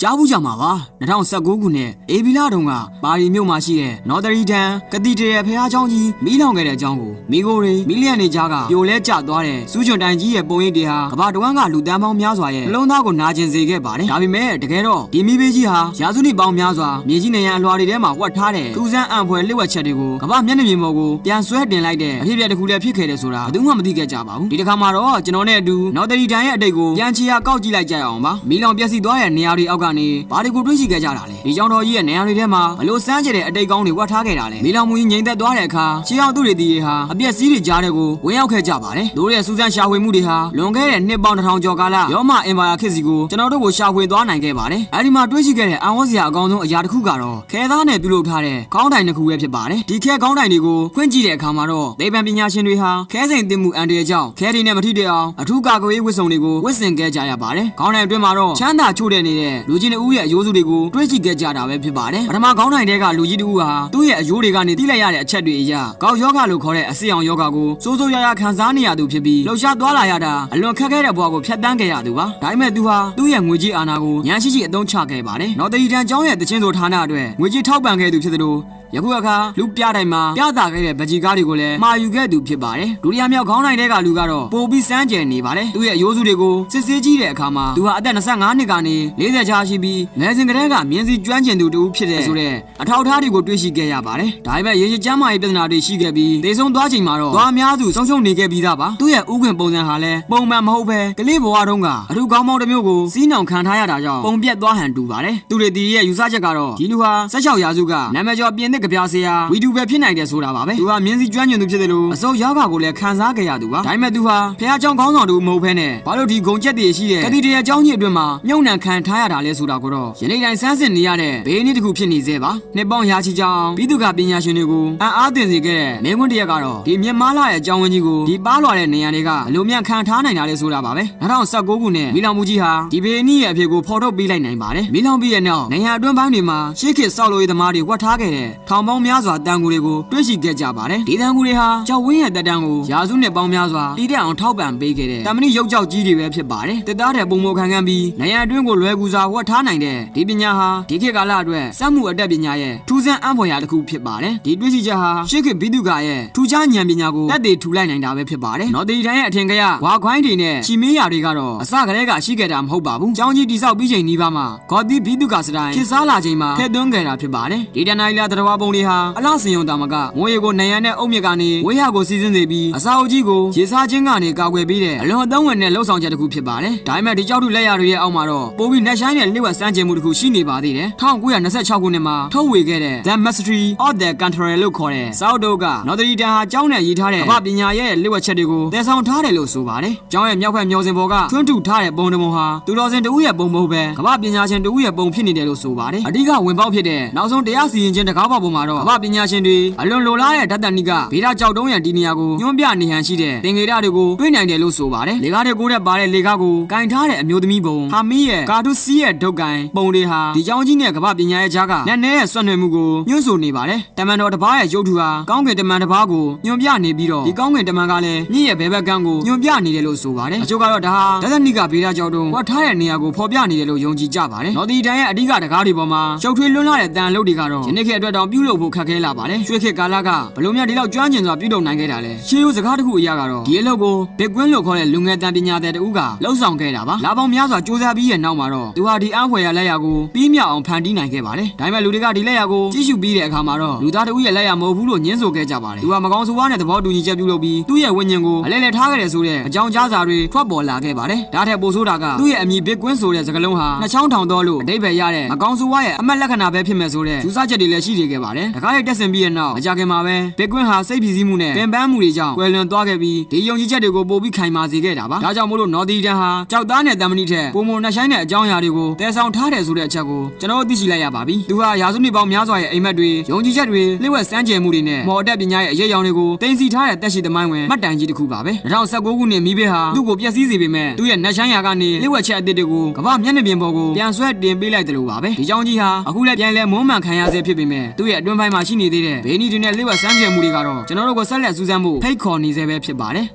ကြားဘူးကြမှာပါ2019ခုနှစ်အေဗီလာတုန်းကပါရီမြို့မှာရှိတဲ့နော်သရီတန်ကတိတရယ်ဖះเจ้าကြီးမီးလောင်ခဲ့တဲ့အကြောင်းကိုမိโกတွေမီလီယံနေကြားကပြိုလဲကျသွားတဲ့စူးချွန်တိုင်ကြီးရဲ့ပုံရိပ်တွေဟာကမ္ဘာတဝန်းကလူတန်းပေါင်းများစွာရဲ့နှလုံးသားကိုနာကျင်စေခဲ့ပါတယ်ဒါပေမဲ့တကယ်တော့ဒီမီးဘေးကြီးဟာရာစုနှစ်ပေါင်းများစွာမြေကြီးနေရန်အလွှာတွေထဲမှာဝတ်ထားတဲ့ထူးဆန်းအံဖွယ်လျှို့ဝှက်ချက်တွေကိုကမ္ဘာမျက်နှာပြင်ပေါ်ကိုပြန်ဆွဲတင်လိုက်တဲ့အဖြစ်အပျက်တစ်ခုလည်းဖြစ်ခဲ့တယ်ဆိုတာဘယ်သူမှမသိခဲ့ကြပါဘူးဒီတစ်ခါမှာတော့ကျွန်တော်နဲ့အတူနော်သရီတန်ရဲ့အတိတ်ကိုပြန်ချီရကောက်ကြည့်လိုက်ကြရအောင်ပါမီးလောင်ပျက်စီးသွားတဲ့နေရာတွေအောက်က နေဘာတွေကိုတွေးရှိခဲ့ကြတာလဲဒီကြောင်တော်ကြီးရဲ့နေရာတွေထဲမှာဘလို့စမ်းကြတဲ့အတိတ်ကောင်းတွေဝတ်ထားခဲ့တာလဲမီးလောင်မှုကြီးငြိမ်သက်သွားတဲ့အခါရှေးအောင်သူတွေတီတွေဟာအပြက်စီးတွေကြားတဲ့ကိုဝင်ရောက်ခဲ့ကြပါတယ်တို့ရဲ့စူးစမ်းရှာဖွေမှုတွေဟာလွန်ခဲ့တဲ့နှစ်ပေါင်းတစ်ထောင်ကျော်ကာလရောမအင်ပါယာခေတ်စီကိုကျွန်တော်တို့ကိုရှာဖွေသွားနိုင်ခဲ့ပါတယ်အဲဒီမှာတွေးရှိခဲ့တဲ့အံ့ဩစရာအကောင်းဆုံးအရာတစ်ခုကတော့ခဲသားနဲ့ပြုလုပ်ထားတဲ့ခေါင်းတိုင်တစ်ခုပဲဖြစ်ပါတယ်ဒီခဲခေါင်းတိုင်တွေကိုခွင့်ကြည့်တဲ့အခါမှာတော့ဒေဗန်ပညာရှင်တွေဟာခဲစိန်တင်မှုအန်တရာယ်ကြောင့်ခဲတွေနဲ့မထိတဲ့အောင်အထူးကာကွယ်ရေးဝတ်စုံတွေကိုဝတ်ဆင်ခဲ့ကြရပါတယ်ခေါင်းတိုင်အတွင်းမှာတော့ချမ်းသာချို့တဲ့နေတဲ့လူချင်းတွေရဲ့အယိုးစုတွေကိုတွေးကြည့်ခဲ့ကြတာပဲဖြစ်ပါတယ်ပထမခေါင်းတိုင်တဲကလူကြီးတူဟာသူ့ရဲ့အယိုးတွေကနေတိလိုက်ရတဲ့အချက်တွေအရကောက်ယောဂလို့ခေါ်တဲ့အဆီအောင်ယောဂကိုစိုးစိုးရရခံစားနေရသူဖြစ်ပြီးလှုပ်ရှားသွားလာရတာအလွန်ခက်ခဲတဲ့ဘဝကိုဖျက်ဆီးခဲ့ရသူပါဒါပေမဲ့သူဟာသူ့ရဲ့ငွေကြေးအာဏာကိုညံရှိရှိအသုံးချခဲ့ပါတယ်နော်တရီတန်ကျောင်းရဲ့တခြင်းဆိုဌာနအတွက်ငွေကြေးထောက်ပံ့ခဲ့သူဖြစ်သလို ယခုအခါလူပြတိုင်းမှာပြသခဲ့တဲ့ဗကြီးကားတွေကိုလည်းမှာယူခဲ့သူဖြစ်ပါတယ်ဒုတိယမြောက်ခေါင်းနိုင်တဲ့ကလူကတော့ပိုပြီးစမ်းကြယ်နေပါတယ်သူ့ရဲ့အယိုးစုတွေကိုစစ်ဆေးကြည့်တဲ့အခါမှာသူဟာအသက်25နှစ်ကနေ40ချာရှိပြီးငယ်စဉ်ကတည်းကမြင်းစီကျွမ်းကျင်သူတူဖြစ်တဲ့ဆိုတဲ့အထောက်အထားတွေကိုတွေ့ရှိခဲ့ရပါတယ်ဒါပေမဲ့ရေရှည်ကျမ်းမာရေးပြဿနာတွေရှိခဲ့ပြီးဒေဆုံးသွားချိန်မှာတော့သွားများစုဆုံးရှုံးနေခဲ့ပြီးသားပါသူ့ရဲ့ဥခွင့်ပုံစံဟာလည်းပုံမှန်မဟုတ်ပဲကလေးဘဝတုန်းကအထူးကောင်းမောင်းတစ်မျိုးကိုစီးနှောင်ခံထားရတာကြောင့်ပုံပြက်သွားဟန်တူပါတယ်သူတွေဒီရဲ့ယူဆချက်ကတော့ဒီလူဟာ16ရာစုကနာမည်ကျော်ပြင်သစ်ကပြားဆရာဝီတူပဲဖြစ်နိုင်တယ်ဆိုတာပါပဲသူဟာမြင်းစီကျွမ်းကျင်သူဖြစ်တယ်လို့အစိုးရကကိုလည်းခံစားခဲ့ရသူပါဒါပေမဲ့သူဟာဖះเจ้าကောင်းဆောင်တူမဟုတ်ဘဲနဲ့ဘာလို့ဒီဂုံချက်တွေရှိတဲ့ကတိတရအကြောင်းကြီးအတွင်းမှာမြုံနှံခံထားရတာလဲဆိုတာကိုတော့ယနေ့တိုင်းစမ်းစစ်နေရတဲ့ဘေးနည်းတစ်ခုဖြစ်နေသေးပါနှစ်ပေါင်းရာချီကြောင်ပြီးသူကပညာရှင်တွေကိုအံ့အားသင်စေခဲ့တဲ့မင်းကွန်းတရက်ကတော့ဒီမြင့်မားလာရဲ့အကြောင်းဝင်းကြီးကိုဒီပါလွာတဲ့နေရာတွေကဘလို့မြန်ခံထားနိုင်တာလဲဆိုတာပါပဲ2019ခုနှစ်မီလောင်မှုကြီးဟာဒီဘေးနည်းရဲ့အဖြစ်ကိုဖော်ထုတ်ပေးလိုက်နိုင်ပါတယ်မီလောင်ပြီးရဲ့နောက်နေရာအတွင်းပိုင်းတွေမှာရှေးခေတ်ဆောက်လုပ်ရေးသမားတွေဝတ်ထားခဲ့တဲ့ ထောင်ပေါင်းများစွာတန်ကူတွေကိုတွေ့ရှိခဲ့ကြပါတယ်ဒီတန်ကူတွေဟာကြောက်ဝင်းရဲ့တက်တန်းကိုရာစုနှစ်ပေါင်းများစွာတည်တဲ့အောင်ထောက်ပံ့ပေးခဲ့တဲ့တမဏိရုပ်ကြောက်ကြီးတွေပဲဖြစ်ပါတယ်တက်သားတဲ့ပုံမခံခံပြီးနေရာအတွင်းကိုလွယ်ကူစွာဝတ်ထားနိုင်တဲ့ဒီပညာဟာဒီခေတ်ကာလအတွက်စက်မှုအတတ်ပညာရဲ့ထူးဆန်းအံ့ဖွယ်ရာတစ်ခုဖြစ်ပါတယ်ဒီတွေ့ရှိချက်ဟာရှေးခေတ်ဘိတုကာရဲ့ထူးခြားဉာဏ်ပညာကိုတက်တည်ထူလိုက်နိုင်တာပဲဖြစ်ပါတယ်နော်ဒီတိုင်းရဲ့အထင်ကရဝါခွိုင်းတွေနဲ့ချီမေးရာတွေကတော့အစကတည်းကရှိခဲ့တာမဟုတ်ပါဘူးကျောင်းကြီးတိဆောက်ပြီးချိန်နီးပါးမှာဂေါ်တိဘိတုကာစတိုင်းခေတ်စားလာချိန်မှာထည့်သွင်းခဲ့တာဖြစ်ပါတယ်ဒီတနိုင်လာတရဝပုံတွေဟာအလားစင်ယုံတာမကငွေရကိုနေရန်နဲ့အုတ်မြစ်ကနေဝေးရကိုစီစဉ်စေပြီးအစာအုပ်ကြီးကိုရေစားခြင်းကနေကာကွယ်ပေးတဲ့အလွန်အသုံးဝင်တဲ့လှုပ်ဆောင်ချက်တစ်ခုဖြစ်ပါတယ်ဒါပေမဲ့ဒီကြောက်ထုလက်ရတွေရဲ့အောက်မှာတော့ပိုပြီးနှက်ဆိုင်တဲ့လျှို့ဝှက်စမ်းကြင်မှုတစ်ခုရှိနေပါသေးတယ်1926ခုနှစ်မှာထုတ်ဝေခဲ့တဲ့ The Mastery of the Control လို့ခေါ်တဲ့စောက်တုတ်ကနော်ဒရီတန်ဟာကျောင်းနဲ့ရေးထားတဲ့ကမ္ဘာပညာရဲ့လျှို့ဝှက်ချက်တွေကိုတည်ဆောင်ထားတယ်လို့ဆိုပါတယ်ကျောင်းရဲ့မြောက်ဘက်မျောစင်ပေါ်ကထွန်းထုထားတဲ့ပုံတစ်ပုံဟာသူတော်စင်တဦးရဲ့ပုံမဟုတ်ပဲကမ္ဘာပညာရှင်တဦးရဲ့ပုံဖြစ်နေတယ်လို့ဆိုပါတယ်အဓိကဝင်ပေါက်ဖြစ်တဲ့နောက်ဆုံးတရားစီရင်ခြင်းတကားပေါက်ပေါ်မှာတော့ကမ္ဘာပညာရှင်တွေအလွန်လိုလားတဲ့ဓာတ်တန်နီကဗေဒကြောက်တုံးရန်ဒီနေရာကိုညွှန်းပြနေဟန်ရှိတဲ့သင်္ကေတတွေကိုတွေ့နိုင်တယ်လို့ဆိုပါတယ်လေကားတွေကိုတဲ့ပါတဲ့လေကားကိုကင်ထားတဲ့အမျိုးသမီးပုံဟာမီရဲ့ကာတုစီရဲ့ဒုတ်ကန်ပုံတွေဟာဒီကျောင်းကြီးနဲ့ကမ္ဘာပညာရဲ့ကြားကနက်နဲရဲ့ဆွတ်နွယ်မှုကိုညွှန်းဆိုနေပါတယ်တမန်တော်တစ်ပါးရဲ့ရုပ်ထုဟာကောင်းကင်တမန်တစ်ပါးကိုညွှန်ပြနေပြီးတော့ဒီကောင်းကင်တမန်ကလည်းမြင့်ရဲ့ဘဲဘက်ကန်းကိုညွှန်ပြနေတယ်လို့ဆိုပါတယ်အချို့ကတော့ဒါဟာဒသနိကဗေဒကြောက်တုံးဝတ်ထားတဲ့နေရာကိုဖော်ပြနေတယ်လို့ယုံကြည်ကြပါတယ်နော်ဒီတန်ရဲ့အဓိကတကားတွေပေါ်မှာရှုပ်ထွေးလွန်းလာတဲ့တန်လုတ်တွေကတော့ယနေ့ခေတ်အတွက်တောင်ပြုလုပ်ဖို့ခက်ခဲလာပါတယ်ရွှေခေတ်ကာလကဘလို့များဒီလောက်ကျွမ်းကျင်စွာပြုလုပ်နိုင်ခဲ့တာလဲရှေးရိုးစကားတစ်ခုအရာကတော့ဒီအလုပ်ကိုဘစ်ကွင်းလို့ခေါ်တဲ့လူငယ်တန်ပညာတဲ့တူကလှုပ်ဆောင်ခဲ့တာပါလာပေါင်းများစွာစူးစမ်းပြီးရဲ့နောက်မှာတော့သူဟာဒီအံဖွယ်ရလက်ရာကိုပြီးမြောက်အောင်ဖန်တီးနိုင်ခဲ့ပါတယ်ဒါပေမဲ့လူတွေကဒီလက်ရာကိုကြည့်ရှုပြီးတဲ့အခါမှာတော့လူသားတူရဲ့လက်ရာမဟုတ်ဘူးလို့ညင်းဆိုခဲ့ကြပါတယ်သူကမကောင်းဆိုးဝါးတဲ့သဘောတူညီချက်ပြုလုပ်ပြီးသူ့ရဲ့ဝိညာဉ်ကိုအလဲလဲထားခဲ့တယ်ဆိုတဲ့အကြောင်းကြားစာတွေထွက်ပေါ်လာခဲ့ပါတယ်ဒါထက်ပိုဆိုးတာကသူ့ရဲ့အမည်ဘစ်ကွင်းဆိုတဲ့စကားလုံးဟာနှစ်ချောင်းထောင်တော်လို့အတိတ်ပဲရတဲ့မကောင်းဆိုးဝါးရဲ့အမတ်လက္ခဏာပဲဖြစ်မဲ့ဆိုတဲ့စူးစမ်းချက်တွေလည်းရှိနေခဲ့ပါတယ်တခါရိုက်တက်ဆင်ပြီးတဲ့နောက်မကြခင်မှာပဲဘစ်ကွင်းဟာစိတ်ပြည်စည်းမှုနဲ့ပင်ပန်းမှုတွေကြောင့်ကွယ်လွန်သွားခဲ့ပြီးဒီယုံကြည်ချက်တွေကိုပို့ပြီးခိုင်မာစေခဲ့တာပါဒါကြောင့်မို့လို့နော်ဒီတန်ဟာကြောက်သားနဲ့တမ်မဏိထက်ပုံမနှဆိုင်တဲ့အကြောင်းအရာတွေကိုတည်ဆောင်ထားတယ်ဆိုတဲ့အချက်ကိုကျွန်တော်တို့သိရှိလိုက်ရပါပြီသူဟာရာစုနှစ်ပေါင်းများစွာရဲ့အိမ်မက်တွေယုံကြည်ချက်တွေလျှို့ဝှက်စမ်းကြယ်မှုတွေနဲ့မော်တက်ပညာရဲ့အရေးအယောင်တွေကိုတင်စီထားတဲ့တက်ရှိသမိုင်းဝင်မှတ်တိုင်ကြီးတစ်ခုပါပဲ2019ခုနှစ်မိဘေးဟာသူ့ကိုပျက်စီးစေပေမဲ့သူ့ရဲ့နှဆိုင်ရာကနေလျှို့ဝှက်ချက်အသစ်တွေကိုကမ္ဘာမျက်နှာပြင်ပေါ်ကိုပြန်ဆွဲတင်ပေးလိုက်တယ်လို့ပါပဲဒီကြောင်းကြီးဟာအခုလည်းပြန်လဲမွမ်းမံခံရဆဲဖြစ်ပေမဲ့သူ့ရဲ့အတွင်းပိုင်းမှာရှိနေသေးတဲ့ဘေးနီတွေနဲ့လျှို့ဝှက်စမ်းကြယ်မှုတွေကတော့ကျွန်တော်တို့ကိုဆက်လက်စူးစမ်းဖို့ဖိတ်ခေါ်နေဆဲပဲဖြစ်ပါတယ်